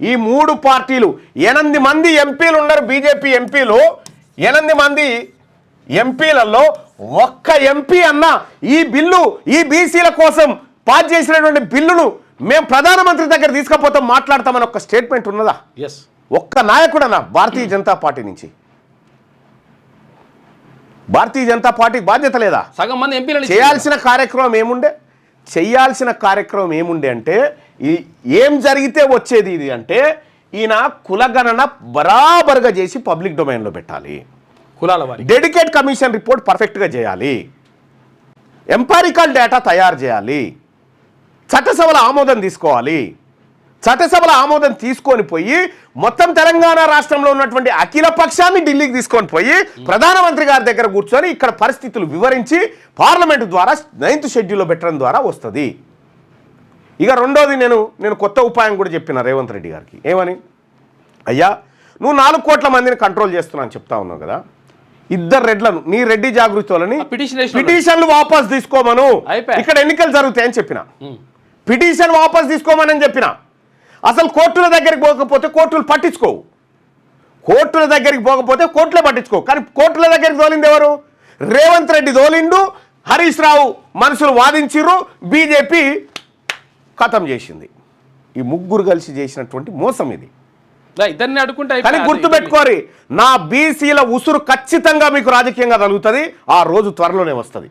ఈ మూడు పార్టీలు ఎనిమిది మంది ఎంపీలు ఉన్నారు బీజేపీ ఎంపీలు. ఎనిమిది మంది ఎంపీలలో ఒక్క ఎంపీ అన్న ఈ బిల్లు ఈ బీసీల కోసం పాస్ చేసినటువంటి బిల్లును మేము ప్రధానమంత్రి దగ్గర తీసుకపోతాం మాట్లాడతామని ఒక స్టేట్మెంట్ ఉన్నదా? ఎస్ ఒక్క నాయకుడన్నా భారతీయ జనతా పార్టీ నుంచి? భారతీయ జనతా పార్టీకి బాధ్యత లేదా? సగం మంది ఎంపీలను చేయాల్సిన కార్యక్రమం ఏముండే? చేయాల్సిన కార్యక్రమం ఏముండే అంటే ఈ ఏం జరిగితే వచ్చేది ఇది అంటే ఈయన కులగణన బరాబర్గా చేసి పబ్లిక్ డొమైన్లో పెట్టాలి. కులాల వారి డెడికేట్ కమిషన్ రిపోర్ట్ పర్ఫెక్ట్గా చేయాలి. ఎంపారికల్ డేటా తయారు చేయాలి. చట్టసభల ఆమోదం తీసుకోవాలి. చట్టసభల ఆమోదం తీసుకొని పోయి మొత్తం తెలంగాణ రాష్ట్రంలో ఉన్నటువంటి అఖిల పక్షాన్ని ఢిల్లీకి తీసుకొని పోయి ప్రధానమంత్రి గారి దగ్గర కూర్చొని ఇక్కడ పరిస్థితులు వివరించి పార్లమెంటు ద్వారా నైన్త్ షెడ్యూల్లో పెట్టడం ద్వారా వస్తుంది. ఇక రెండోది నేను నేను కొత్త ఉపాయం కూడా చెప్పిన రేవంత్ రెడ్డి గారికి. ఏమని? అయ్యా నువ్వు నాలుగు కోట్ల మందిని కంట్రోల్ చేస్తున్నాను చెప్తా ఉన్నావు కదా. ఇద్దరు రెడ్లను నీ రెడ్డి జాగృతి వాళ్ళని పిటిషన్లు వాపస్ తీసుకోమను. ఇక్కడ ఎన్నికలు జరుగుతాయని చెప్పిన. పిటిషన్ వాపస్ తీసుకోమని చెప్పిన. అసలు కోర్టుల దగ్గరికి పోకపోతే కోర్టులు పట్టించుకోవు. కోర్టుల దగ్గరికి పోకపోతే కోర్టులే పట్టించుకో కానీ కోర్టుల దగ్గరికి తోలింది ఎవరు? రేవంత్ రెడ్డి తోలిండు హరీష్ రావు మనుషులు వాదించిర్రు బీజేపీ ఖతం చేసింది. ఈ ముగ్గురు కలిసి చేసినటువంటి మోసం ఇది. రా, ఇద్దరిని అడుకుంటే కానీ. గుర్తుపెట్టుకోరి నా బీసీల ఉసురు ఖచ్చితంగా మీకు రాజకీయంగా తగులుతుంది ఆ రోజు త్వరలోనే వస్తుంది.